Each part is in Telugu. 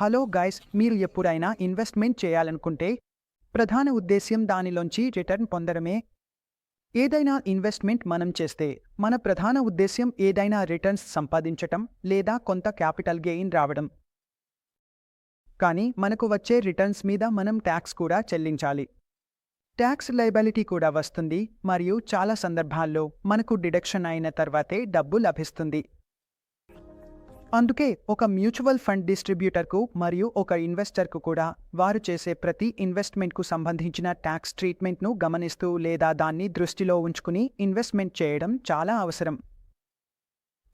హలో గైస్ మీరు ఎప్పుడైనా ఇన్వెస్ట్మెంట్ చేయాలనుకుంటే ప్రధాన ఉద్దేశ్యం దానిలోంచి రిటర్న్ పొందడమే. ఏదైనా ఇన్వెస్ట్మెంట్ మనం చేస్తే మన ప్రధాన ఉద్దేశ్యం ఏదైనా రిటర్న్స్ సంపాదించటం లేదా కొంత క్యాపిటల్ గెయిన్ రావడం. కానీ మనకు వచ్చే రిటర్న్స్ మీద మనం ట్యాక్స్ కూడా చెల్లించాలి. ట్యాక్స్ లైబిలిటీ కూడా వస్తుంది మరియు చాలా సందర్భాల్లో మనకు డిడక్షన్ అయిన తర్వాతే డబ్బు లభిస్తుంది. అందుకే ఒక మ్యూచువల్ ఫండ్ డిస్ట్రిబ్యూటర్కు మరియు ఒక ఇన్వెస్టర్కు కూడా వారు చేసే ప్రతి ఇన్వెస్ట్మెంట్కు సంబంధించిన ట్యాక్స్ ట్రీట్మెంట్ను గమనిస్తూ లేదా దాన్ని దృష్టిలో ఉంచుకుని ఇన్వెస్ట్మెంట్ చేయడం చాలా అవసరం.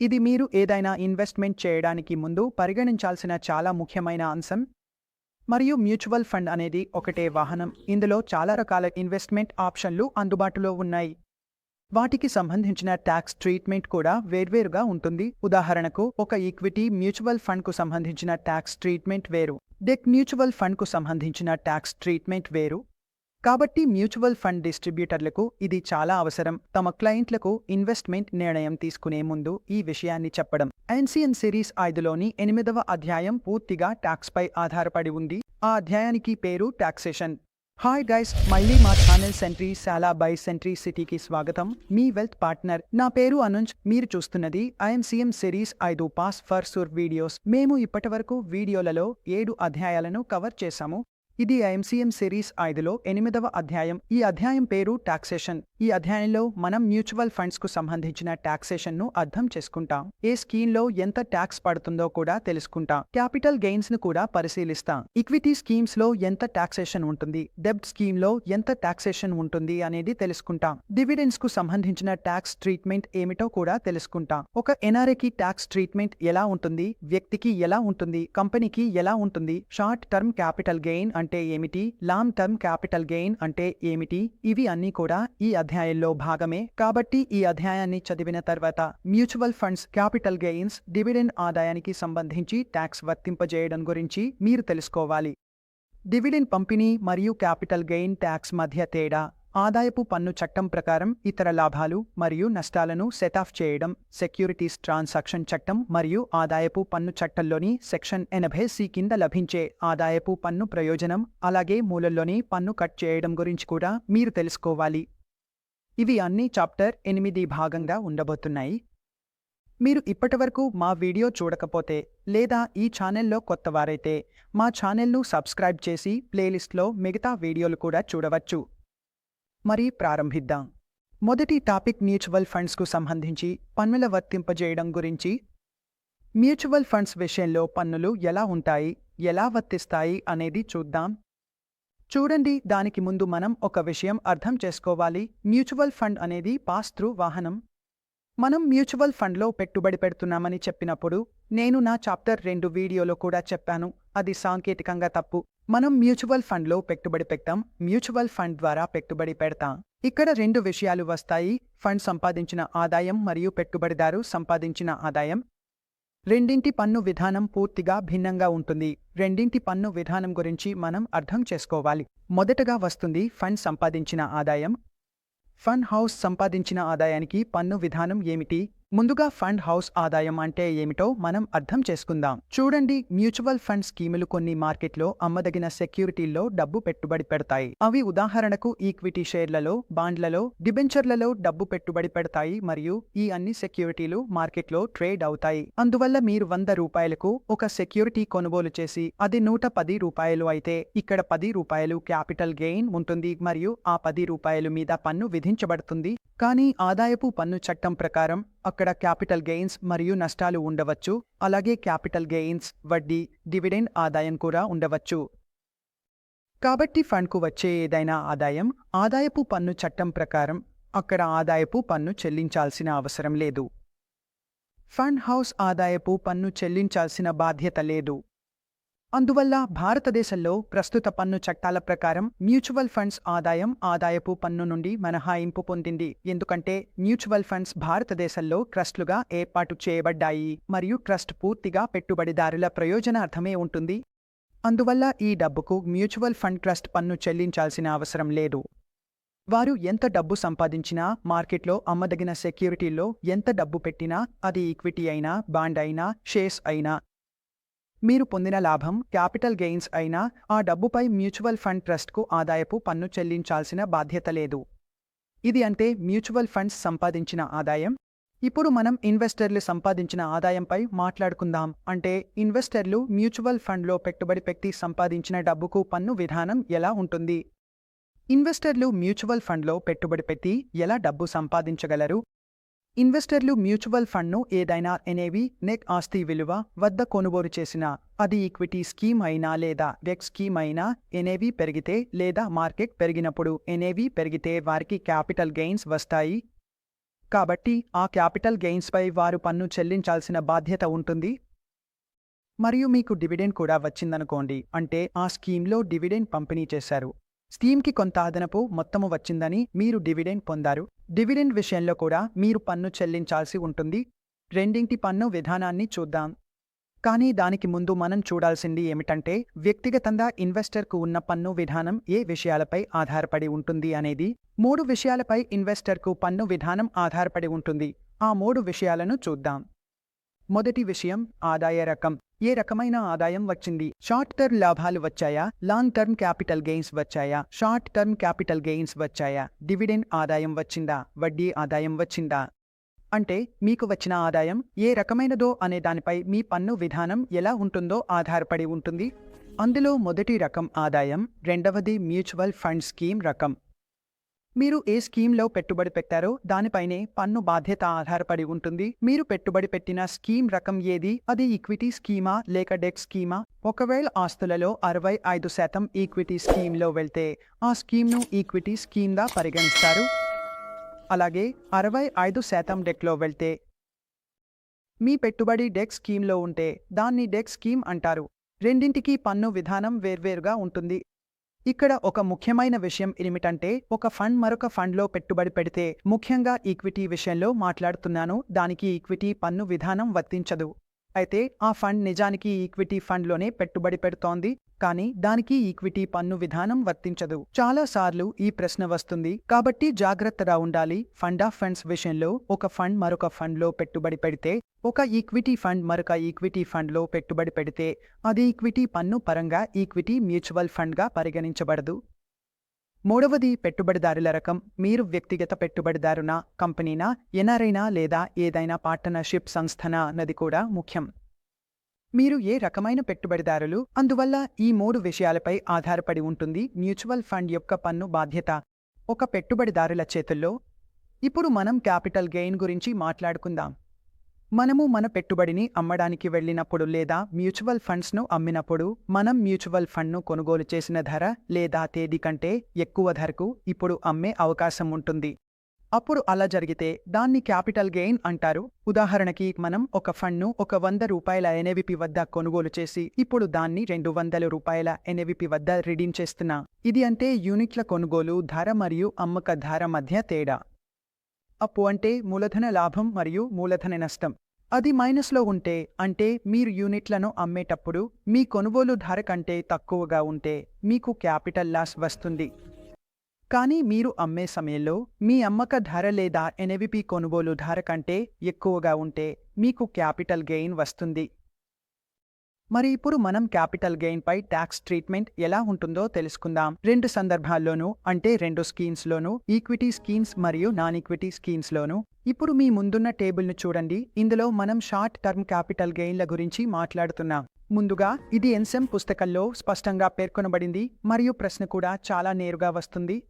ఇది మీరు ఏదైనా ఇన్వెస్ట్మెంట్ చేయడానికి ముందు పరిగణించాల్సిన చాలా ముఖ్యమైన అంశం. మరియు మ్యూచువల్ ఫండ్ అనేది ఒకటే వాహనం. ఇందులో చాలా రకాల ఇన్వెస్ట్మెంట్ ఆప్షన్లు అందుబాటులో ఉన్నాయి. వాటికి సంబంధించిన ట్యాక్స్ ట్రీట్మెంట్ కూడా వేర్వేరుగా ఉంటుంది. ఉదాహరణకు ఒక ఈక్విటీ మ్యూచువల్ ఫండ్కు సంబంధించిన ట్యాక్స్ ట్రీట్మెంట్ వేరు. డెక్ మ్యూచువల్ ఫండ్కు సంబంధించిన ట్యాక్స్ ట్రీట్మెంట్ వేరు. కాబట్టి మ్యూచువల్ ఫండ్ డిస్ట్రిబ్యూటర్లకు ఇది చాలా అవసరం. తమ క్లయింట్లకు ఇన్వెస్ట్మెంట్ నిర్ణయం తీసుకునే ముందు ఈ విషయాన్ని చెప్పడం. ఎన్సిఎన్ సిరీస్ ఐదులోని ఎనిమిదవ అధ్యాయం పూర్తిగా ట్యాక్స్ పై ఆధారపడి ఉంది. ఆ అధ్యాయానికి పేరు టాక్సేషన్. హాయ్ గైస్ మళ్ళీ మా ఛానల్ సెంట్రీ సాలా బై సెంట్రీ సిటీకి స్వాగతం. మీ వెల్త్ పార్ట్నర్. నా పేరు అనుంజ్. మీరు చూస్తున్నది ఐఎం సీఎం సిరీస్ ఐదు పాస్ ఫర్ సూర్ వీడియోస్. మేము ఇప్పటివరకు వీడియోలలో ఏడు అధ్యాయాలను కవర్ చేశాము. ఇది ఎంసీఎం సిరీస్ ఐదులో ఎనిమిదవ అధ్యాయం. ఈ అధ్యాయం పేరు టాక్సేషన్. ఈ అధ్యాయంలో మనం మ్యూచువల్ ఫండ్స్కు సంబంధించిన టాక్సేషన్ను అర్థం చేసుకుంటాం. ఏ స్కీమ్లో ఎంత ట్యాక్స్ పడుతుందో కూడా తెలుసుకుంటాం. క్యాపిటల్ గెయిన్స్ను కూడా పరిశీలిస్తాం. ఈక్విటీ స్కీమ్స్లో ఎంత టాక్సేషన్ ఉంటుంది? డెబ్ట్ స్కీమ్లో ఎంత టాక్సేషన్ ఉంటుంది అనేది తెలుసుకుంటాం. డివిడెండ్స్కు సంబంధించిన ట్యాక్స్ ట్రీట్మెంట్ ఏమిటో కూడా తెలుసుకుంటాం. ఒక ఎన్ఆర్ఏకి ట్యాక్స్ ట్రీట్మెంట్ ఎలా ఉంటుంది? వ్యక్తికి ఎలా ఉంటుంది? కంపెనీకి ఎలా ఉంటుంది? షార్ట్ టర్మ్ క్యాపిటల్ గెయిన్ అంటే ఏమిటి? లాంగ్ టర్మ్ క్యాపిటల్ గెయిన్ అంటే ఏమిటి? ఇవి అన్నీ కూడా ఈ అధ్యాయంలో భాగమే. కాబట్టి ఈ అధ్యాయాన్ని చదివిన తర్వాత mutual funds capital gains dividend ఆదాయానికి సంబంధించి ట్యాక్స్ వర్తింపజేయడం గురించి మీరు తెలుసుకోవాలి. డివిడెండ్ పంపిణీ మరియు క్యాపిటల్ గెయిన్ ట్యాక్స్ మధ్య తేడా. ఆదాయపు పన్ను చట్టం ప్రకారం ఇతర లాభాలు మరియు నష్టాలను సెట్ ఆఫ్ చేయడం సెక్యూరిటీస్ ట్రాన్సాక్షన్ చట్టం మరియు ఆదాయపు పన్ను చట్టంలోని సెక్షన్ ఎనభై సి కింద లభించే ఆదాయపు పన్ను ప్రయోజనం అలాగే మూలల్లోని పన్ను కట్ చేయడం గురించి కూడా మీరు తెలుసుకోవాలి. ఇవి అన్ని చాప్టర్ ఎనిమిది భాగంగా ఉండబోతున్నాయి. మీరు ఇప్పటివరకు మా వీడియో చూడకపోతే లేదా ఈ ఛానల్లో కొత్తవారైతే మా ఛానల్ను సబ్స్క్రైబ్ చేసి ప్లేలిస్ట్లో మిగతా వీడియోలు కూడా చూడవచ్చు. మరి ప్రారంభిద్దాం. మొదటి టాపిక్ మ్యూచువల్ ఫండ్స్కు సంబంధించి పన్నుల వర్తింపజేయడం గురించి. మ్యూచువల్ ఫండ్స్ విషయంలో పన్నులు ఎలా ఉంటాయి ఎలా వర్తిస్తాయి అనేది చూద్దాం. చూడండి దానికి ముందు మనం ఒక విషయం అర్థం చేసుకోవాలి. మ్యూచువల్ ఫండ్ అనేది పాస్ త్రూ వాహనం. మనం మ్యూచువల్ ఫండ్లో పెట్టుబడి పెడుతున్నామని చెప్పినప్పుడు నేను నా చాప్టర్ రెండు వీడియోలో కూడా చెప్పాను. అది సాంకేతికంగా తప్పు. మనం మ్యూచువల్ ఫండ్లో పెట్టుబడి పెట్టాం మ్యూచువల్ ఫండ్ ద్వారా పెట్టుబడి పెడతాం. ఇక్కడ రెండు విషయాలు వస్తాయి. ఫండ్ సంపాదించిన ఆదాయం మరియు పెట్టుబడిదారు సంపాదించిన ఆదాయం. రెండింటి పన్ను విధానం పూర్తిగా భిన్నంగా ఉంటుంది. రెండింటి పన్ను విధానం గురించి మనం అర్థం చేసుకోవాలి. మొదటగా వస్తుంది ఫండ్ సంపాదించిన ఆదాయం. ఫండ్ హౌస్ సంపాదించిన ఆదాయానికి పన్ను విధానం ఏమిటి? ముందుగా ఫండ్ హౌస్ ఆదాయం అంటే ఏమిటో మనం అర్థం చేసుకుందాం. చూడండి మ్యూచువల్ ఫండ్ స్కీములు కొన్ని మార్కెట్లో అమ్మదగిన సెక్యూరిటీల్లో డబ్బు పెట్టుబడి పెడతాయి. అవి ఉదాహరణకు ఈక్విటీ షేర్లలో బాండ్లలో డిబెంచర్లలో డబ్బు పెట్టుబడి పెడతాయి మరియు ఈ అన్ని సెక్యూరిటీలు మార్కెట్లో ట్రేడ్ అవుతాయి. అందువల్ల మీరు వంద రూపాయలకు ఒక సెక్యూరిటీ కొనుగోలు చేసి అది నూట పది రూపాయలు అయితే ఇక్కడ పది రూపాయలు క్యాపిటల్ గెయిన్ ఉంటుంది మరియు ఆ పది రూపాయలు మీద పన్ను విధించబడుతుంది. కానీ ఆదాయపు పన్ను చట్టం ప్రకారం అక్కడ క్యాపిటల్ గెయిన్స్ మరియు నష్టాలు ఉండవచ్చు. అలాగే క్యాపిటల్ గెయిన్స్ వడ్డీ డివిడెండ్ ఆదాయం కూడా ఉండవచ్చు. కాబట్టి ఫండ్కు వచ్చే ఏదైనా ఆదాయం ఆదాయపు పన్ను చట్టం ప్రకారం అక్కడ ఆదాయపు పన్ను చెల్లించాల్సిన అవసరం లేదు. ఫండ్ హౌస్ ఆదాయపు పన్ను చెల్లించాల్సిన బాధ్యత లేదు. అందువల్ల భారతదేశంలో ప్రస్తుత పన్ను చట్టాల ప్రకారం మ్యూచువల్ ఫండ్స్ ఆదాయం ఆదాయపు పన్ను నుండి మినహాయింపు పొందింది. ఎందుకంటే మ్యూచువల్ ఫండ్స్ భారతదేశంలో ట్రస్ట్లుగా ఏర్పాటు చేయబడ్డాయి మరియు ట్రస్ట్ పూర్తిగా పెట్టుబడిదారుల ప్రయోజనార్థమే ఉంటుంది. అందువల్ల ఈ డబ్బుకు మ్యూచువల్ ఫండ్ ట్రస్ట్ పన్ను చెల్లించాల్సిన అవసరం లేదు. వారు ఎంత డబ్బు సంపాదించినా మార్కెట్లో అమ్మదగిన సెక్యూరిటీల్లో ఎంత డబ్బు పెట్టినా అది ఈక్విటీ అయినా బాండ్ అయినా షేర్స్ అయినా మీరు పొందిన లాభం క్యాపిటల్ గెయిన్స్ అయినా ఆ డబ్బుపై మ్యూచువల్ ఫండ్ ట్రస్ట్కు ఆదాయపు పన్ను చెల్లించాల్సిన బాధ్యత లేదు. ఇది అంటే మ్యూచువల్ ఫండ్స్ సంపాదించిన ఆదాయం. ఇప్పుడు మనం ఇన్వెస్టర్లు సంపాదించిన ఆదాయంపై మాట్లాడుకుందాం. అంటే ఇన్వెస్టర్లు మ్యూచువల్ ఫండ్లో పెట్టుబడి పెట్టి సంపాదించిన డబ్బుకు పన్ను విధానం ఎలా ఉంటుంది? ఇన్వెస్టర్లు మ్యూచువల్ ఫండ్లో పెట్టుబడి పెట్టి ఎలా డబ్బు సంపాదించగలరు? ఇన్వెస్టర్లు మ్యూచువల్ ఫండ్ను ఏదైనా ఎనేవి నెక్ ఆస్తి విలువ వద్ద కొనుగోలు చేసిన అది ఈక్విటీ స్కీమ్ అయినా లేదా డెక్ స్కీమ్ అయినా ఎనేవి పెరిగితే లేదా మార్కెట్ పెరిగినప్పుడు ఎనేవి పెరిగితే వారికి క్యాపిటల్ గెయిన్స్ వస్తాయి. కాబట్టి ఆ క్యాపిటల్ గెయిన్స్పై వారు పన్ను చెల్లించాల్సిన బాధ్యత ఉంటుంది. మరియు మీకు డివిడెండ్ కూడా వచ్చిందనుకోండి అంటే ఆ స్కీమ్లో డివిడెండ్ పంపిణీ చేశారు. స్కీమ్కి కొంత అదనపు మొత్తము వచ్చిందని మీరు డివిడెండ్ పొందారు. డివిడెండ్ విషయంలో కూడా మీరు పన్ను చెల్లించాల్సి ఉంటుంది. రెండింటి పన్ను విధానాన్ని చూద్దాం. కానీ దానికి ముందు మనం చూడాల్సింది ఏమిటంటే వ్యక్తిగతంగా ఇన్వెస్టర్కు ఉన్న పన్ను విధానం ఏ విషయాలపై ఆధారపడి ఉంటుంది అనేది మూడు విషయాలపై ఇన్వెస్టర్కు పన్ను విధానం ఆధారపడి ఉంటుంది. ఆ మూడు విషయాలను చూద్దాం. మొదటి విషయం ఆదాయ రకం. ఏ రకమైన ఆదాయం వచ్చింది? షార్ట్ టర్మ్ లాభాలు వచ్చాయా? లాంగ్ టర్మ్ క్యాపిటల్ గెయిన్స్ వచ్చాయా? షార్ట్ టర్మ్ క్యాపిటల్ గెయిన్స్ వచ్చాయా? డివిడెండ్ ఆదాయం వచ్చిందా? వడ్డీ ఆదాయం వచ్చిందా? అంటే మీకు వచ్చిన ఆదాయం ఏ రకమైనదో అనే దానిపై మీ పన్ను విధానం ఎలా ఉంటుందో ఆధారపడి ఉంటుంది. అందులో మొదటి రకం ఆదాయం రెండవది మ్యూచువల్ ఫండ్ స్కీమ్ రకం. మీరు ఏ స్కీమ్లో పెట్టుబడి పెట్టారో దానిపైనే పన్ను బాధ్యత ఆధారపడి ఉంటుంది. మీరు పెట్టుబడి పెట్టిన స్కీమ్ రకం ఏది? అది ఈక్విటీ స్కీమా? లేక డెక్ స్కీమా? ఒకవేళ ఆస్తులలో అరవై ఐదు శాతం ఈక్విటీ స్కీమ్లో వెళ్తే ఆ స్కీమ్ను ఈక్విటీ స్కీమ్గా పరిగణిస్తారు. అలాగే అరవై ఐదు శాతం డెక్లో వెళ్తే మీ పెట్టుబడి డెక్ స్కీమ్లో ఉంటే దాన్ని డెక్ స్కీమ్ అంటారు. రెండింటికి పన్ను విధానం వేర్వేరుగా ఉంటుంది. ఇక్కడ ఒక ముఖ్యమైన విషయం ఏమిటంటే ఒక ఫండ్ మరొక ఫండ్లో పెట్టుబడి పెడితే ముఖ్యంగా ఈక్విటీ విషయంలో మాట్లాడుతున్నాను దానికి ఈక్విటీ పన్ను విధానం వర్తించదు. అయితే ఆ ఫండ్ నిజానికి ఈక్విటీ ఫండ్లోనే పెట్టుబడి పెడుతోంది. కానీ దానికి ఈక్విటీ పన్ను విధానం వర్తించదు. చాలా సార్లు ఈ ప్రశ్న వస్తుంది. కాబట్టి జాగ్రత్తగా ఉండాలి. ఫండ్ ఆఫ్ ఫండ్స్ విషయంలో ఒక ఫండ్ మరొక ఫండ్లో పెట్టుబడి పెడితే ఒక ఈక్విటీ ఫండ్ మరొక ఈక్విటీ ఫండ్లో పెట్టుబడి పెడితే అది ఈక్విటీ పన్ను పరంగా ఈక్విటీ మ్యూచువల్ ఫండ్గా పరిగణించబడదు. మూడవది పెట్టుబడిదారుల రకం. మీరు వ్యక్తిగత పెట్టుబడిదారునా కంపెనీనా ఎన్ఆర్ఐనా లేదా ఏదైనా పార్ట్నర్షిప్ సంస్థనా అన్నది కూడా ముఖ్యం. మీరు ఏ రకమైన పెట్టుబడిదారులు అందువల్ల ఈ మూడు విషయాలపై ఆధారపడి ఉంటుంది మ్యూచువల్ ఫండ్ యొక్క పన్ను బాధ్యత. ఒక పెట్టుబడిదారుల చేతుల్లో. ఇప్పుడు మనం క్యాపిటల్ గెయిన్ గురించి మాట్లాడుకుందాం. మనము మన పెట్టుబడిని అమ్మడానికి వెళ్ళినప్పుడు లేదా మ్యూచువల్ ఫండ్స్ను అమ్మినప్పుడు మనం మ్యూచువల్ ఫండ్ను కొనుగోలు చేసిన ధర లేదా తేదీ కంటే ఎక్కువ ధరకు ఇప్పుడు అమ్మే అవకాశం ఉంటుంది. అప్పుడు అలా జరిగితే దాన్ని క్యాపిటల్ గెయిన్ అంటారు. ఉదాహరణకి మనం ఒక ఫండ్ను ఒక వంద రూపాయల ఎన్ఏవిపి వద్ద కొనుగోలు చేసి ఇప్పుడు దాన్ని రెండు వందల రూపాయల ఎన్ఏవిపి వద్ద రిడీమ్ చేస్తున్నా. ఇది అంటే యూనిట్ల కొనుగోలు ధర మరియు అమ్మక ధర మధ్య తేడా. అప్పు అంటే మూలధన లాభం మరియు మూలధన నష్టం. అది మైనస్లో ఉంటే అంటే మీరు యూనిట్లను అమ్మేటప్పుడు మీ కొనుగోలు ధర కంటే తక్కువగా ఉంటే మీకు క్యాపిటల్ లాస్ వస్తుంది. కానీ మీరు అమ్మే సమయంలో మీ అమ్మక ధర లేదా ఎన్ఎవిపి కొనుగోలు ధర కంటే ఎక్కువగా ఉంటే మీకు క్యాపిటల్ గెయిన్ వస్తుంది. మరి ఇప్పుడు మనం క్యాపిటల్ గెయిన్ పై ట్యాక్స్ ట్రీట్మెంట్ ఎలా ఉంటుందో తెలుసుకుందాం. రెండు సందర్భాల్లోనూ అంటే రెండు స్కీమ్స్లోనూ ఈక్విటీ స్కీమ్స్ మరియు నాన్ ఈక్విటీ స్కీమ్స్లోనూ. ఇప్పుడు మీ ముందున్న టేబుల్ను చూడండి. ఇందులో మనం షార్ట్ టర్మ్ క్యాపిటల్ గెయిన్ల గురించి మాట్లాడుతున్నాం. ముందుగా ఇది ఎన్సెమ్ పుస్తకంలో స్పష్టంగా పేర్కొనబడింది మరియు ప్రశ్న కూడా చాలా నేరుగా వస్తుంది.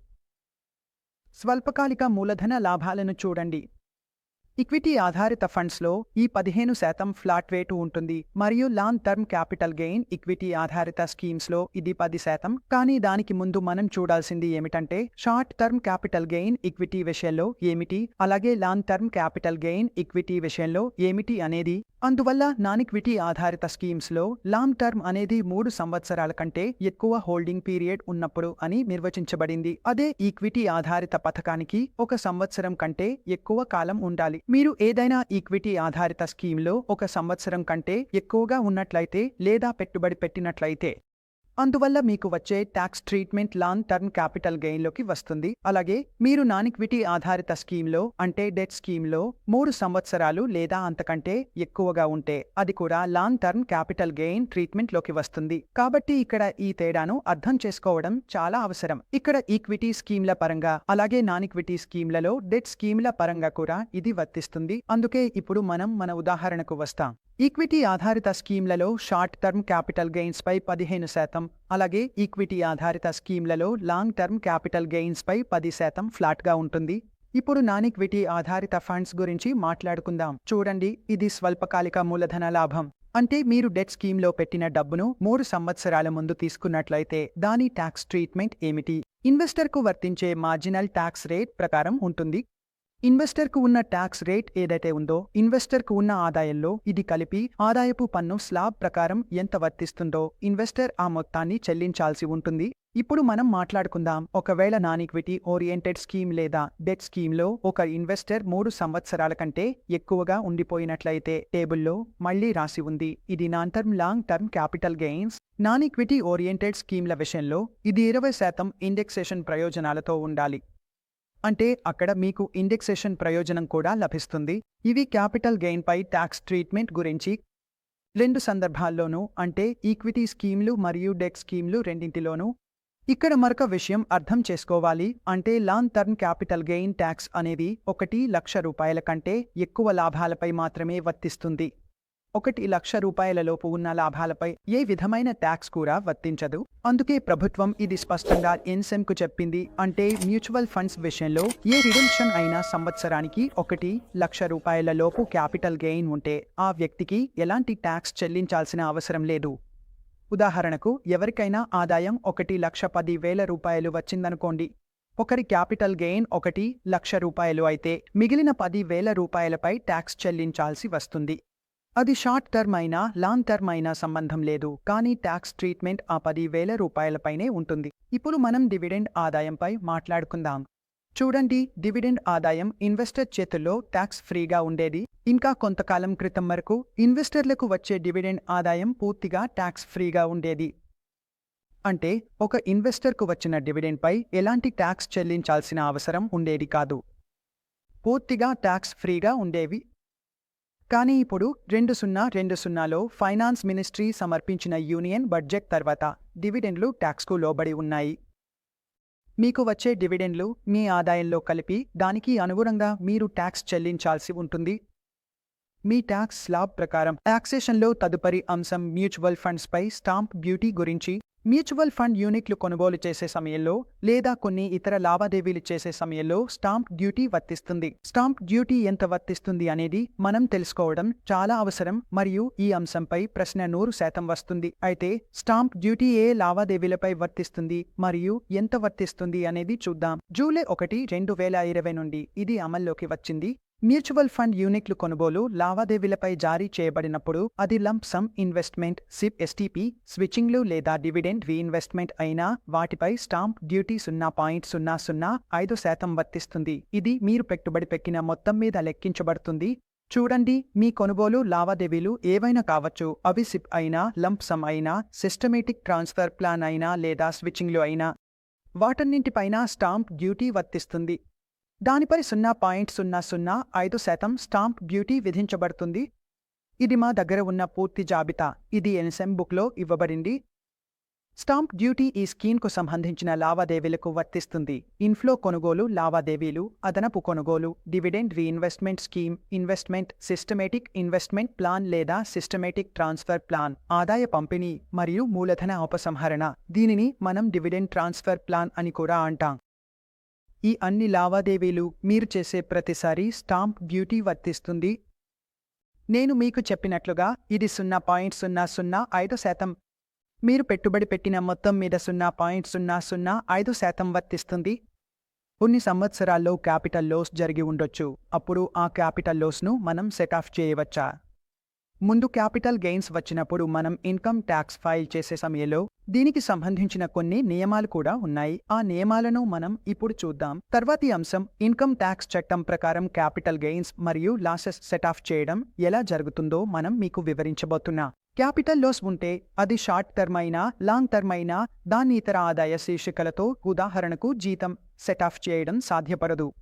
స్వల్పకాలిక మూలధన లాభాలను చూడండి. ఈక్విటీ ఆధారిత ఫండ్స్లో ఈ పదిహేను శాతం ఫ్లాట్ రేటు ఉంటుంది మరియు long term capital gain equity ఆధారిత స్కీమ్స్లో ఇది పది శాతం. కానీ దానికి ముందు మనం చూడాల్సింది ఏమిటంటే short term capital gain equity విషయంలో ఏమిటి? అలాగే long term capital gain equity విషయంలో ఏమిటి అనేది? అందువల్ల నాన్ ఈక్విటీ ఆధారిత స్కీమ్స్లో లాంగ్ టర్మ్ అనేది మూడు సంవత్సరాల కంటే ఎక్కువ హోల్డింగ్ పీరియడ్ ఉన్నప్పుడు అని నిర్వచించబడింది. అదే ఈక్విటీ ఆధారిత పథకానికి ఒక సంవత్సరం కంటే ఎక్కువ కాలం ఉండాలి. మీరు ఏదైనా ఈక్విటీ ఆధారిత స్కీమ్లో ఒక సంవత్సరం కంటే ఎక్కువగా ఉన్నట్లయితే లేదా పెట్టుబడి పెట్టినట్లయితే అందువల్ల మీకు వచ్చే tax treatment long term capital గెయిన్లోకి వస్తుంది. అలాగే మీరు నాన్ ఈక్విటీ ఆధారిత స్కీమ్లో అంటే డెట్ స్కీమ్లో మూడు సంవత్సరాలు లేదా అంతకంటే ఎక్కువగా ఉంటే అది కూడా లాంగ్ టర్మ్ క్యాపిటల్ గెయిన్ ట్రీట్మెంట్లోకి వస్తుంది. కాబట్టి ఇక్కడ ఈ తేడాను అర్థం చేసుకోవడం చాలా అవసరం. ఇక్కడ ఈక్విటీ స్కీమ్ల పరంగా అలాగే నాన్ ఈక్విటీ స్కీమ్లలో డెట్ స్కీమ్ల పరంగా కూడా ఇది వర్తిస్తుంది. అందుకే ఇప్పుడు మనం మన ఉదాహరణకు వస్తాం. ఈక్విటీ ఆధారిత స్కీమ్లలో షార్ట్ టర్మ్ క్యాపిటల్ గెయిన్స్ పై పదిహేను శాతం అలాగే ఈక్విటీ ఆధారిత స్కీమ్లలో లాంగ్ టర్మ్ క్యాపిటల్ గెయిన్స్ పై పది శాతం ఫ్లాట్గా ఉంటుంది. ఇప్పుడు నాన్ ఈక్విటీ ఆధారిత ఫండ్స్ గురించి మాట్లాడుకుందాం. చూడండి ఇది స్వల్పకాలిక మూలధన లాభం. అంటే మీరు డెట్ స్కీమ్లో పెట్టిన డబ్బును మూడు సంవత్సరాల ముందు తీసుకున్నట్లయితే దాని ట్యాక్స్ ట్రీట్మెంట్ ఏమిటి? ఇన్వెస్టర్కు వర్తించే మార్జినల్ ట్యాక్స్ రేట్ ప్రకారం ఉంటుంది. ఇన్వెస్టర్కు ఉన్న ట్యాక్స్ రేట్ ఏదైతే ఉందో ఇన్వెస్టర్కు ఉన్న ఆదాయంలో ఇది కలిపి ఆదాయపు పన్ను స్లాబ్ ప్రకారం ఎంత వర్తిస్తుందో ఇన్వెస్టర్ ఆ మొత్తాన్ని చెల్లించాల్సి ఉంటుంది. ఇప్పుడు మనం మాట్లాడుకుందాం ఒకవేళ నాన్ ఈక్విటీ ఓరియంటెడ్ స్కీమ్ లేదా డెట్ స్కీమ్లో ఒక ఇన్వెస్టర్ మూడు సంవత్సరాల కంటే ఎక్కువగా ఉండిపోయినట్లయితే టేబుల్లో మళ్ళీ రాసి ఉంది. ఇది non term long term capital gains. Non equity oriented స్కీమ్ల విషయంలో ఇది ఇరవై శాతం ఇండెక్సేషన్ ప్రయోజనాలతో ఉండాలి. అంటే అక్కడ మీకు ఇండెక్సేషన్ ప్రయోజనం కూడా లభిస్తుంది. ఇవి క్యాపిటల్ గెయిన్ పై ట్యాక్స్ ట్రీట్మెంట్ గురించి రెండు సందర్భాల్లోనూ అంటే ఈక్విటీ స్కీమ్లు మరియు డెక్ స్కీమ్లు రెండింటిలోనూ. ఇక్కడ మరొక విషయం అర్థం చేసుకోవాలి అంటే long term capital gain tax అనేది ఒకటి లక్ష రూపాయల కంటే ఎక్కువ లాభాలపై మాత్రమే వర్తిస్తుంది. ఒకటి లక్ష రూపాయల లోపు ఉన్న లాభాలపై ఏ విధమైన ట్యాక్స్ కూడా వర్తించదు. అందుకే ప్రభుత్వం ఇది స్పష్టంగా ఎన్సెమ్కు చెప్పింది అంటే మ్యూచువల్ ఫండ్స్ విషయంలో ఏ రిడెంప్షన్ అయినా సంవత్సరానికి ఒకటి లక్ష రూపాయల లోపు క్యాపిటల్ గెయిన్ ఉంటే ఆ వ్యక్తికి ఎలాంటి ట్యాక్స్ చెల్లించాల్సిన అవసరం లేదు. ఉదాహరణకు ఎవరికైనా ఆదాయం ఒకటి లక్ష పది వేల రూపాయలు వచ్చిందనుకోండి. ఒకరి క్యాపిటల్ గెయిన్ ఒకటి లక్ష రూపాయలు అయితే మిగిలిన పది వేల రూపాయలపై ట్యాక్స్ చెల్లించాల్సి వస్తుంది. అది షార్ట్ టర్మ్ అయినా లాంగ్ టర్మ్ అయినా సంబంధం లేదు. కానీ ట్యాక్స్ ట్రీట్మెంట్ ఆ పది వేల రూపాయలపైనే ఉంటుంది. ఇప్పుడు మనం డివిడెండ్ ఆదాయంపై మాట్లాడుకుందాం. చూడండి డివిడెండ్ ఆదాయం ఇన్వెస్టర్ చేతుల్లో ట్యాక్స్ ఫ్రీగా ఉండేది. ఇంకా కొంతకాలం క్రితం వరకు ఇన్వెస్టర్లకు వచ్చే డివిడెండ్ ఆదాయం పూర్తిగా ట్యాక్స్ ఫ్రీగా ఉండేది. అంటే ఒక ఇన్వెస్టర్కు వచ్చిన డివిడెండ్పై ఎలాంటి ట్యాక్స్ చెల్లించాల్సిన అవసరం ఉండేది కాదు. పూర్తిగా ట్యాక్స్ ఫ్రీగా ఉండేవి కానీ ఇప్పుడు రెండు సున్నా రెండు సున్నాలో ఫైనాన్స్ మినిస్ట్రీ సమర్పించిన యూనియన్ బడ్జెట్ తర్వాత డివిడెండ్లు ట్యాక్స్కు లోబడి ఉన్నాయి. మీకు వచ్చే డివిడెండ్లు మీ ఆదాయంలో కలిపి దానికి అనుగుణంగా మీరు ట్యాక్స్ చెల్లించాల్సి ఉంటుంది. మీ ట్యాక్స్ స్లాబ్ ప్రకారం టాక్సేషన్లో తదుపరి అంశం మ్యూచువల్ ఫండ్స్పై స్టాంప్ డ్యూటీ గురించి మ్యూచువల్ ఫండ్ యూనిట్లు కొనుగోలు చేసే సమయంలో లేదా కొన్ని ఇతర లావాదేవీలు చేసే సమయంలో స్టాంప్ డ్యూటీ వర్తిస్తుంది. స్టాంప్ డ్యూటీ ఎంత వర్తిస్తుంది అనేది మనం తెలుసుకోవడం చాలా అవసరం మరియు ఈ అంశంపై ప్రశ్న నూరు శాతం వస్తుంది. అయితే స్టాంప్ డ్యూటీ ఏ లావాదేవీలపై వర్తిస్తుంది మరియు ఎంత వర్తిస్తుంది అనేది చూద్దాం. జూలై ఒకటి రెండు వేల ఇరవై నుండి ఇది అమల్లోకి వచ్చింది. మ్యూచువల్ ఫండ్ యూనిట్లు కొనుగోలు లావాదేవీలపై జారీ చేయబడినప్పుడు అది lump sum investment SIP STP స్విచ్చింగ్లు లేదా డివిడెండ్ రీఇన్వెస్ట్మెంట్ అయినా వాటిపై స్టాంప్ డ్యూటీ సున్నా పాయింట్ సున్నా సున్నా ఐదు శాతం వర్తిస్తుంది. ఇది మీరు పెట్టుబడి పెట్టిన మొత్తం మీద లెక్కించబడుతుంది. చూడండి మీ కొనుగోలు లావాదేవీలు ఏవైనా కావచ్చు. అవి సిప్ అయినా లంప్ సమ్ అయినా సిస్టమేటిక్ ట్రాన్స్ఫర్ ప్లాన్ అయినా లేదా స్విచ్చింగ్లు అయినా వాటన్నింటిపైన స్టాంప్ డ్యూటీ వర్తిస్తుంది. దానిపై సున్నా పాయింట్ సున్నా సున్నా ఐదు శాతం స్టాంప్ డ్యూటీ విధించబడుతుంది. ఇది మా దగ్గర ఉన్న పూర్తి జాబితా. ఇది ఎన్ఎస్ఎం బుక్లో ఇవ్వబడింది. స్టాంప్ డ్యూటీ ఈ స్కీమ్కు సంబంధించిన లావాదేవీలకు వర్తిస్తుంది. ఇన్ఫ్లో కొనుగోలు లావాదేవీలు అదనపు కొనుగోలు dividend reinvestment scheme investment systematic investment plan లేదా సిస్టమేటిక్ ట్రాన్స్ఫర్ ప్లాన్ ఆదాయ పంపిణీ మరియు మూలధన ఉపసంహరణ. దీనిని మనం డివిడెండ్ ట్రాన్స్ఫర్ ప్లాన్ అని కూడా అంటాం. ఈ అన్ని లావాదేవీలు మీరు చేసే ప్రతిసారి స్టాంప్ డ్యూటీ వర్తిస్తుంది. నేను మీకు చెప్పినట్లుగా ఇది సున్నా పాయింట్ సున్నా సున్నా ఐదు శాతం. మీరు పెట్టుబడి పెట్టిన మొత్తం మీద సున్నా పాయింట్ సున్నా సున్నా ఐదు శాతం వర్తిస్తుంది. కొన్ని సంవత్సరాల్లో క్యాపిటల్ లోస్ జరిగి ఉండొచ్చు. అప్పుడు ఆ క్యాపిటల్ లోస్ను మనం సెట్ ఆఫ్ చేయవచ్చా? ముందు క్యాపిటల్ గెయిన్స్ వచ్చినప్పుడు మనం ఇన్కమ్ ట్యాక్స్ ఫైల్ చేసే సమయంలో దీనికి సంబంధించిన కొన్ని నియమాలు కూడా ఉన్నాయి. ఆ నియమాలను మనం ఇప్పుడు చూద్దాం. తర్వాతి అంశం ఇన్కమ్ ట్యాక్స్ చట్టం ప్రకారం క్యాపిటల్ గెయిన్స్ మరియు లాసెస్ సెట్ ఆఫ్ చేయడం ఎలా జరుగుతుందో మనం మీకు వివరించబోతున్నా. క్యాపిటల్ లాస్ ఉంటే అది షార్ట్ టర్మ్ అయినా లాంగ్ టర్మ్ అయినా దాన్ని ఇతర ఆదాయ శీర్షికలతో ఉదాహరణకు జీతం సెట్ ఆఫ్ చేయడం సాధ్యపడదు.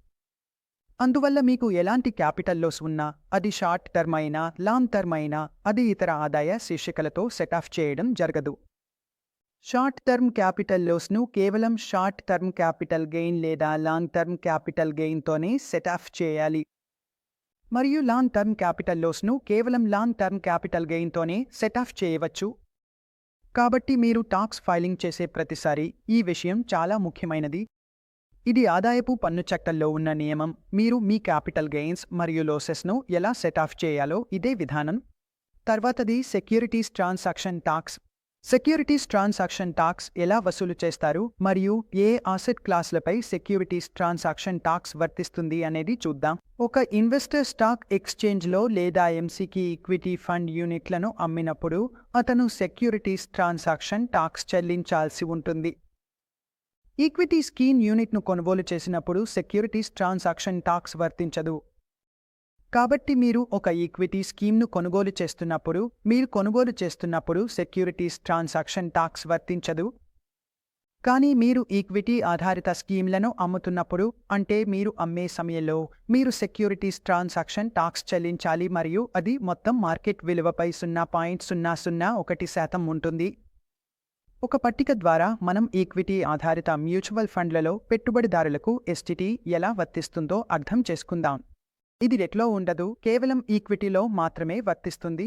అందువల్ల మీకు ఎలాంటి క్యాపిటల్ లోస్ ఉన్నా అది షార్ట్ టర్మ్ అయినా లాంగ్ టర్మ్ అయినా అది ఇతర ఆదాయ శీర్షికలతో సెట్ ఆఫ్ చేయడం జరగదు. షార్ట్ టర్మ్ క్యాపిటల్ లోస్ను కేవలం షార్ట్ టర్మ్ క్యాపిటల్ గెయిన్ లేదా లాంగ్ టర్మ్ క్యాపిటల్ గెయిన్తోనే సెట్ ఆఫ్ చేయాలి. మరియు లాంగ్ టర్మ్ క్యాపిటల్ లాస్ను కేవలం లాంగ్ టర్మ్ క్యాపిటల్ గెయిన్తోనే సెట్ ఆఫ్ చేయవచ్చు. కాబట్టి మీరు టాక్స్ ఫైలింగ్ చేసే ప్రతిసారి ఈ విషయం చాలా ముఖ్యమైనది. ఇది ఆదాయపు పన్ను చట్టంలో ఉన్న నియమం. మీరు మీ క్యాపిటల్ గెయిన్స్ మరియు లోసెస్ను ఎలా సెట్ ఆఫ్ చేయాలో ఇదే విధానం. తర్వాతది securities transaction tax. Securities transaction tax ఎలా వసూలు చేస్తారు మరియు ఏ ఆసెట్ క్లాసులపై సెక్యూరిటీస్ ట్రాన్సాక్షన్ టాక్స్ వర్తిస్తుంది అనేది చూద్దాం. ఒక ఇన్వెస్టర్ స్టాక్ ఎక్స్చేంజ్లో లేదా ఎంసీకి ఈక్విటీ ఫండ్ యూనిట్లను అమ్మినప్పుడు అతను సెక్యూరిటీస్ ట్రాన్సాక్షన్ టాక్స్ చెల్లించాల్సి ఉంటుంది. ఈక్విటీ స్కీమ్ యూనిట్ను కొనుగోలు చేసినప్పుడు సెక్యూరిటీస్ ట్రాన్సాక్షన్ టాక్స్ వర్తించదు. కాబట్టి మీరు ఒక ఈక్విటీ స్కీమ్ను కొనుగోలు చేస్తున్నప్పుడు మీరు కొనుగోలు చేస్తున్నప్పుడు సెక్యూరిటీస్ ట్రాన్సాక్షన్ టాక్స్ వర్తించదు. కానీ మీరు ఈక్విటీ ఆధారిత స్కీమ్లను అమ్ముతున్నప్పుడు అంటే మీరు అమ్మే సమయంలో మీరు సెక్యూరిటీస్ ట్రాన్సాక్షన్ టాక్స్ చెల్లించాలి మరియు అది మొత్తం మార్కెట్ విలువపై సున్నా పాయింట్ సున్నా సున్నా ఒకటి శాతం ఉంటుంది. ఒక పట్టిక ద్వారా మనం ఈక్విటీ ఆధారిత మ్యూచువల్ ఫండ్లలో పెట్టుబడిదారులకు ఎస్టిటీ ఎలా వర్తిస్తుందో అర్థం చేసుకుందాం. ఇది రెట్లో ఉండదు కేవలం ఈక్విటీలో మాత్రమే వర్తిస్తుంది.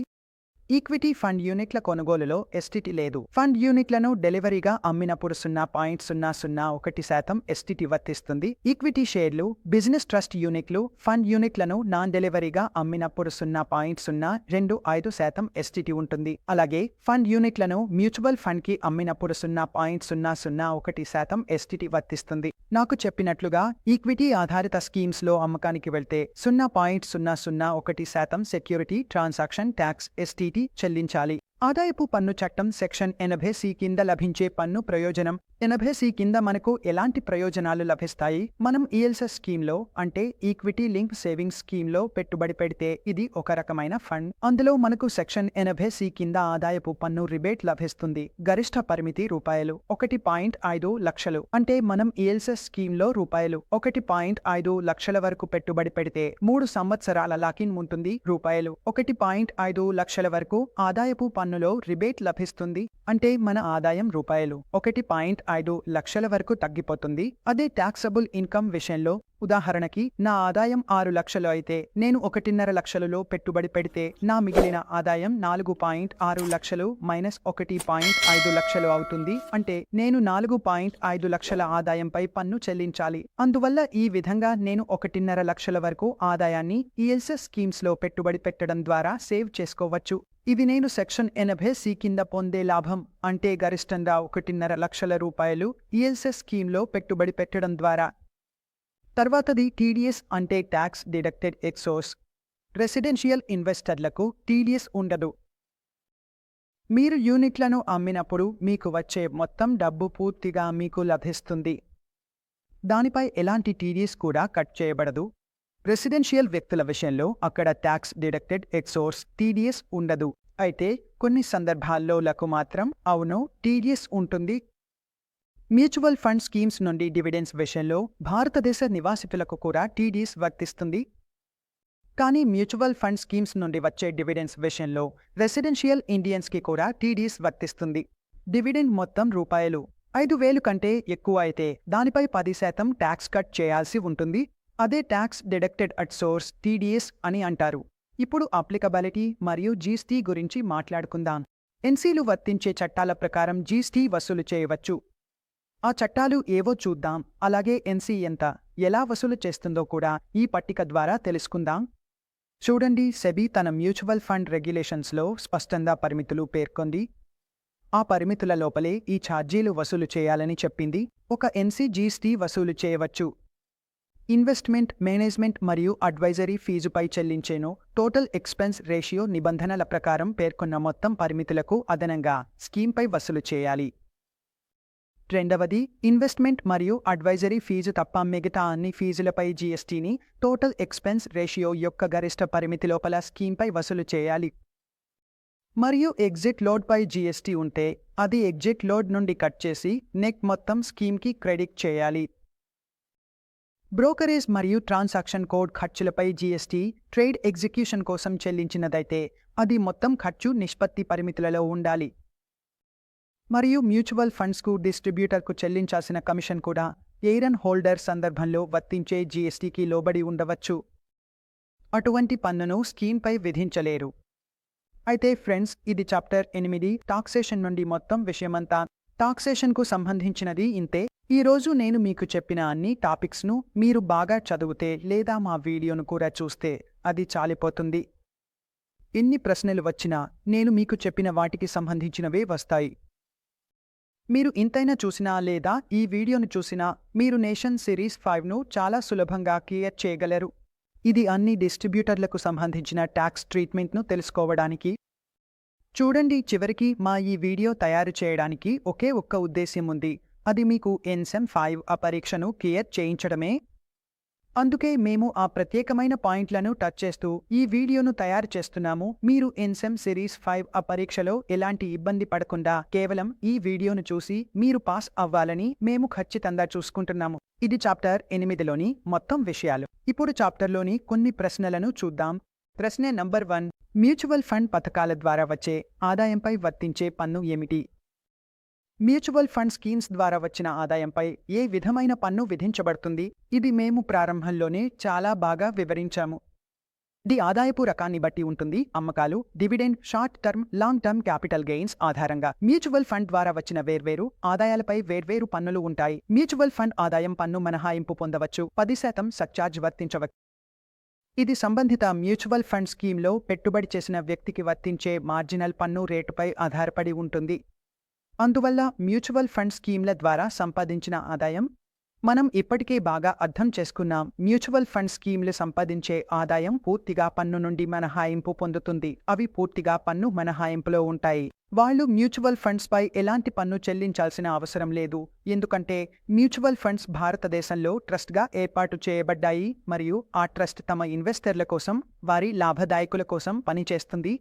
ఈక్విటీ ఫండ్ యూనిట్ల కొనుగోలులో ఎస్టిటి లేదు. ఫండ్ యూనిట్లను డెలివరీగా అమ్మినప్పుడు సున్నా పాయింట్ సున్నా సున్నా ఒకటి శాతం ఎస్టిటి వర్తిస్తుంది. ఈక్విటీ షేర్లు బిజినెస్ ట్రస్ట్ యూనిట్లు ఫండ్ యూనిట్లను నాన్ డెలివరీగా అమ్మినప్పుడు సున్నా పాయింట్ సున్నా రెండు ఐదు శాతం ఎస్టిటి ఉంటుంది. అలాగే ఫండ్ యూనిట్లను మ్యూచువల్ ఫండ్కి అమ్మినప్పుడు సున్నా పాయింట్ సున్నా సున్నా ఒకటి శాతం ఎస్టిటి వర్తిస్తుంది. నాకు చెప్పినట్లుగా ఈక్విటీ ఆధారిత స్కీమ్స్లో అమ్మకానికి వెళ్తే సున్నా పాయింట్ సున్నా సున్నా ఒకటి శాతం సెక్యూరిటీ ట్రాన్సాక్షన్ ట్యాక్స్ ఎస్టీటీ చెల్లించాలి. ఆదాయపు పన్ను చట్టం సెక్షన్ ఎనభై సి కింద లభించే పన్ను ప్రయోజనం. ఎనభై సి కింద మనకు ఎలాంటి ప్రయోజనాలు లభిస్తాయి? మనం ఈఎల్ఎస్ స్కీమ్లో అంటే ఈక్విటీ లింక్ సేవింగ్స్ స్కీమ్లో పెట్టుబడి పెడితే ఇది ఒక రకమైన ఫండ్. అందులో మనకు సెక్షన్ ఎనభై సి కింద ఆదాయపు పన్ను రిబేట్ లభిస్తుంది. గరిష్ట పరిమితి రూపాయలు ఒకటి పాయింట్ ఐదు లక్షలు. అంటే మనం ఈఎల్ఎస్ స్కీమ్లో రూపాయలు ఒకటి పాయింట్ ఐదు లక్షల వరకు పెట్టుబడి పెడితే మూడు సంవత్సరాల లాకిన్ ఉంటుంది రూపాయలు. ఒకటి పాయింట్ ఐదు లక్షల వరకు ఆదాయపు పన్ను పన్నులో రిబేట్ లభిస్తుంది. అంటే మన ఆదాయం రూపాయలు. ఒకటి పాయింట్ ఐదు లక్షల వరకు తగ్గిపోతుంది. అదే ట్యాక్సబుల్ ఇన్కమ్ విషయంలో ఉదాహరణకి నా ఆదాయం ఆరు లక్షలు అయితే నేను ఒకటిన్నర లక్షలలో పెట్టుబడి పెడితే నా మిగిలిన ఆదాయం నాలుగు పాయింట్ ఆరు లక్షలు మైనస్ ఒకటి పాయింట్ ఐదు లక్షలు అవుతుంది. అంటే నేను నాలుగు పాయింట్ ఐదు లక్షల ఆదాయంపై పన్ను చెల్లించాలి. అందువల్ల ఈ విధంగా నేను ఒకటిన్నర లక్షల వరకు ఆదాయాన్ని ఈఎల్సెస్ స్కీమ్స్లో పెట్టుబడి పెట్టడం ద్వారా సేవ్ చేసుకోవచ్చు. ఇది నేను సెక్షన్ ఎనభై సి కింద పొందే లాభం. అంటే గరిష్టంగా ఒకటిన్నర లక్షల రూపాయలు ఈఎల్సెస్ స్కీమ్లో పెట్టుబడి పెట్టడం ద్వారా. తర్వాతది టీడీఎస్ అంటే ట్యాక్స్ డిడక్టెడ్ ఎక్సోస్. రెసిడెన్షియల్ ఇన్వెస్టర్లకు టీడీఎస్ ఉండదు. మీరు యూనిట్లను అమ్మినప్పుడు మీకు వచ్చే మొత్తం డబ్బు పూర్తిగా మీకు లభిస్తుంది. దానిపై ఎలాంటి టీడీఎస్ కూడా కట్ చేయబడదు. రెసిడెన్షియల్ వ్యక్తుల విషయంలో అక్కడ ట్యాక్స్ డిడక్టెడ్ ఎక్సోర్స్ టీడీఎస్ ఉండదు. అయితే కొన్ని సందర్భాల్లో లకు మాత్రం అవును టీడీఎస్ ఉంటుంది. మ్యూచువల్ ఫండ్ స్కీమ్స్ నుండి డివిడెన్స్ విషయంలో భారతదేశ నివాసితులకు కూడా టీడీఎస్ వర్తిస్తుంది. కానీ మ్యూచువల్ ఫండ్ స్కీమ్స్ నుండి వచ్చే డివిడెన్స్ విషయంలో రెసిడెన్షియల్ ఇండియన్స్కి కూడా టీడీఎస్ వర్తిస్తుంది. డివిడెండ్ మొత్తం రూపాయలు. ఐదు వేలు కంటే ఎక్కువ అయితే దానిపై పది శాతం ట్యాక్స్ కట్ చేయాల్సి ఉంటుంది. అదే tax deducted at source TDS అని అంటారు. ఇప్పుడు అప్లికబిలిటీ మరియు జీఎస్టీ గురించి మాట్లాడుకుందాం. ఎన్సీలు వర్తించే చట్టాల ప్రకారం జీఎస్టీ వసూలు చేయవచ్చు. ఆ చట్టాలు ఏవో చూద్దాం. అలాగే ఎన్సీ ఎంత ఎలా వసూలు చేస్తుందో కూడా ఈ పట్టిక ద్వారా తెలుసుకుందాం. చూడండి సెబీ తన మ్యూచువల్ ఫండ్ రెగ్యులేషన్స్లో స్పష్టంగా పరిమితులు పేర్కొంది. ఆ పరిమితుల లోపలే ఈ ఛార్జీలు వసూలు చేయాలని చెప్పింది. ఒక ఎన్సీ జీఎస్టీ వసూలు చేయవచ్చు. ఇన్వెస్ట్మెంట్ మేనేజ్మెంట్ మరియు అడ్వైజరీ ఫీజుపై చెల్లించేను టోటల్ ఎక్స్పెన్స్ రేషియో నిబంధనల ప్రకారం పేర్కొన్న మొత్తం పరిమితులకు అదనంగా స్కీమ్పై వసూలు చేయాలి. రెండవది ఇన్వెస్ట్మెంట్ మరియు అడ్వైజరీ ఫీజు తప్ప మిగతా అన్ని ఫీజులపై జీఎస్టీని టోటల్ ఎక్స్పెన్స్ రేషియో యొక్క గరిష్ట పరిమితి లోపల స్కీమ్పై వసూలు చేయాలి. మరియు ఎగ్జిట్ లోడ్పై జీఎస్టీ ఉంటే అది ఎగ్జిట్ లోడ్ నుండి కట్ చేసి నెక్ మొత్తం స్కీమ్కి క్రెడిట్ చేయాలి. బ్రోకరేజ్ మరియు ట్రాన్సాక్షన్ కోడ్ ఖర్చులపై జీఎస్టీ ట్రేడ్ ఎగ్జిక్యూషన్ కోసం చెల్లించినదైతే అది మొత్తం ఖర్చు నిష్పత్తి పరిమితులలో ఉండాలి. మరియు మ్యూచువల్ ఫండ్స్కు డిస్ట్రిబ్యూటర్కు చెల్లించాల్సిన కమిషన్ కూడా ఎయిరన్ హోల్డర్ సందర్భంలో వర్తించే జీఎస్టీకి లోబడి ఉండవచ్చు. అటువంటి పన్నును స్కీమ్పై విధించలేరు. అయితే ఫ్రెండ్స్ ఇది చాప్టర్ ఎనిమిది టాక్సేషన్ నుండి మొత్తం విషయమంతా. టాక్సేషన్కు సంబంధించినది ఇంతే. ఈ రోజు నేను మీకు చెప్పిన అన్ని టాపిక్స్ను మీరు బాగా చదివితే లేదా మా వీడియోను కూడా చూస్తే అది చాలిపోతుంది. ఎన్ని ప్రశ్నలు వచ్చినా నేను మీకు చెప్పిన వాటికి సంబంధించినవే వస్తాయి. మీరు ఇంతైనా చూసినా లేదా ఈ వీడియోను చూసినా మీరు నేషన్ సిరీస్ ఫైవ్ను చాలా సులభంగా క్లియర్ చేయగలరు. ఇది అన్ని డిస్ట్రిబ్యూటర్లకు సంబంధించిన ట్యాక్స్ ట్రీట్మెంట్ను తెలుసుకోవడానికి చూడండి చివరికి మా ఈ వీడియో తయారు చేయడానికి ఒకే ఒక్క ఉద్దేశ్యం ఉంది. అది మీకు ఎన్సెమ్ ఫైవ్ ఆ పరీక్షను క్లియర్ చేయించడమే. అందుకే మేము ఆ ప్రత్యేకమైన పాయింట్లను టచ్ చేస్తూ ఈ వీడియోను తయారు చేస్తున్నాము. మీరు ఎన్సెమ్ సిరీస్ ఫైవ్ ఆ పరీక్షలో ఎలాంటి ఇబ్బంది పడకుండా కేవలం ఈ వీడియోను చూసి మీరు పాస్ అవ్వాలని మేము ఖచ్చితంగా చూసుకుంటున్నాము. ఇది చాప్టర్ ఎనిమిదిలోని మొత్తం విషయాలు. ఇప్పుడు చాప్టర్లోని కొన్ని ప్రశ్నలను చూద్దాం. ప్రశ్న నంబర్ వన్. మ్యూచువల్ ఫండ్ పథకాల ద్వారా వచ్చే ఆదాయంపై వర్తించే పన్ను ఏమిటి? మ్యూచువల్ ఫండ్ స్కీమ్స్ ద్వారా వచ్చిన ఆదాయంపై ఏ విధమైన పన్ను విధించబడుతుంది? ఇది మేము ప్రారంభంలోనే చాలా బాగా వివరించాము. ది ఆదాయపు రకాన్ని బట్టి ఉంటుంది. అమ్మకాలు dividend short term long term capital gains ఆధారంగా మ్యూచువల్ ఫండ్ ద్వారా వచ్చిన వేర్వేరు ఆదాయాలపై వేర్వేరు పన్నులు ఉంటాయి. మ్యూచువల్ ఫండ్ ఆదాయం పన్ను మినహాయింపు పొందవచ్చు. పది శాతం సర్చార్జ్ వర్తించవచ్చు ఇది సంబంధిత మ్యూచువల్ ఫండ్ స్కీమ్లో పెట్టుబడి చేసిన వ్యక్తికి వర్తించే మార్జినల్ పన్ను రేటుపై ఆధారపడి ఉంటుంది. అందువల్ల మ్యూచువల్ ఫండ్ స్కీమ్ల ద్వారా సంపాదించిన ఆదాయం మనం ఇప్పటికే బాగా అర్థం చేసుకున్నాం మ్యూచువల్ ఫండ్ స్కీమ్లు సంపాదించే ఆదాయం పూర్తిగా పన్ను నుండి మినహాయింపు పొందుతుంది. అవి పూర్తిగా పన్ను మినహాయింపులో ఉంటాయి. వాళ్ళు మ్యూచువల్ ఫండ్స్ పై ఎలాంటి పన్ను చెల్లించాల్సిన అవసరం లేదు. ఎందుకంటే మ్యూచువల్ ఫండ్స్ భారతదేశంలో ట్రస్ట్గా ఏర్పాటు చేయబడ్డాయి. మరియు ఆ ట్రస్ట్ తమ ఇన్వెస్టర్ల కోసం వారి లాభదాయకుల కోసం పనిచేస్తుంది.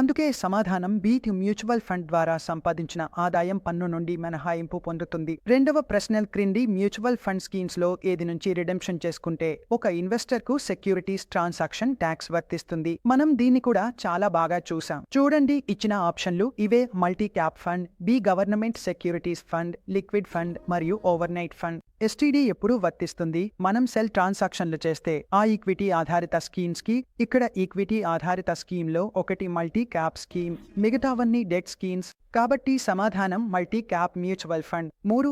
అందుకే సమాధానం బీట్ మ్యూచువల్ ఫండ్ ద్వారా సంపాదించిన ఆదాయం పన్ను నుండి మినహాయింపు పొందుతుంది. రెండవ ప్రశ్నల్ క్రింది మ్యూచువల్ ఫండ్ స్కీమ్స్లో ఏది నుంచి రిడెంప్షన్ చేసుకుంటే ఒక ఇన్వెస్టర్కు సెక్యూరిటీస్ ట్రాన్సాక్షన్ ట్యాక్స్ వర్తిస్తుంది. మనం దీన్ని కూడా చాలా బాగా చూసాం. చూడండి ఇచ్చిన ఆప్షన్లు ఇవే multi cap fund B government securities fund liquid fund మరియు ఓవర్ నైట్ ఫండ్. ఎస్టీడీ ఎప్పుడు వర్తిస్తుంది. మనం సెల్ ట్రాన్సాక్షన్లు చేస్తే ఆ ఈక్విటీ ఆధారిత స్కీమ్స్కి ఇక్కడ ఈక్విటీ ఆధారిత స్కీమ్లో ఒకటి మల్టీ క్యాప్ స్కీమ్ మిగతావన్నీ డెట్ స్కీమ్స్ కాబట్టి సమాధానం మల్టీ క్యాప్ మ్యూచువల్ ఫండ్. మూడు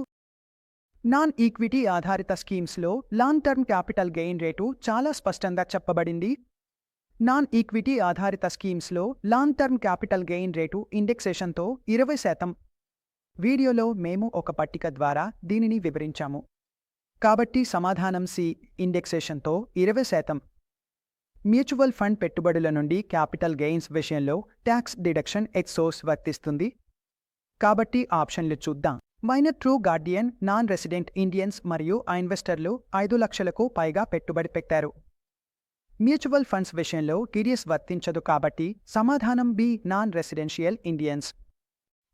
నాన్ ఈక్విటీ ఆధారిత స్కీమ్స్లో long term capital gain rate చాలా స్పష్టంగా చెప్పబడింది. నాన్ ఈక్విటీ ఆధారిత స్కీమ్స్లో long term capital gain rate ఇండెక్సేషన్తో ఇరవై శాతం. వీడియోలో మేము ఒక పట్టిక ద్వారా దీనిని వివరించాము. కాబట్టి సమాధానం సి ఇండెక్సేషన్తో ఇరవై శాతం. మ్యూచువల్ ఫండ్ పెట్టుబడుల నుండి క్యాపిటల్ గెయిన్స్ విషయంలో ట్యాక్స్ డిడక్షన్ ఎక్సోస్ వర్తిస్తుంది. కాబట్టి ఆప్షన్లు చూద్దాం. Minor through guardian non resident Indians మరియు ఆ ఇన్వెస్టర్లు ఐదు లక్షలకు పైగా పెట్టుబడి పెట్టారు. మ్యూచువల్ ఫండ్స్ విషయంలో టీడీఎస్ వర్తించదు కాబట్టి సమాధానం బి నాన్ రెసిడెన్షియల్ ఇండియన్స్.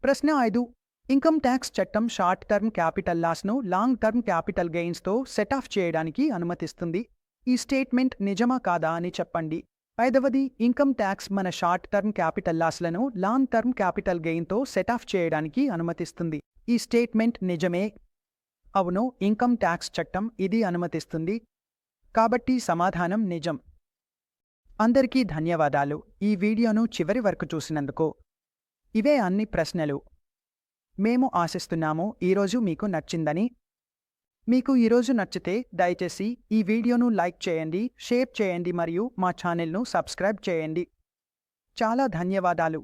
ప్రశ్న ఐదు. ఇన్కమ్ ట్యాక్స్ చట్టం షార్ట్ టర్మ్ క్యాపిటల్ లాస్ను లాంగ్ టర్మ్ క్యాపిటల్ గెయిన్స్తో సెట్ ఆఫ్ చేయడానికి అనుమతిస్తుంది. ఈ స్టేట్మెంట్ నిజమా కాదా అని చెప్పండి. ఐదవది ఇన్కమ్ ట్యాక్స్ మన షార్ట్ టర్మ్ క్యాపిటల్ లాస్లను లాంగ్ టర్మ్ క్యాపిటల్ గెయిన్తో సెట్ ఆఫ్ చేయడానికి అనుమతిస్తుంది. ఈ స్టేట్మెంట్ నిజమే? అవును ఇన్కమ్ ట్యాక్స్ చట్టం ఇది అనుమతిస్తుంది. కాబట్టి సమాధానం నిజం. అందరికీ ధన్యవాదాలు. ఈ వీడియోను చివరి వరకు చూసినందుకు ఇవే అన్ని ప్రశ్నలు. మేము ఆశిస్తున్నాము ఈరోజు మీకు నచ్చిందని. మీకు ఈరోజు నచ్చితే దయచేసి ఈ వీడియోను లైక్ చేయండి షేర్ చేయండి మరియు మా ఛానల్ను సబ్స్క్రైబ్ చేయండి. చాలా ధన్యవాదాలు.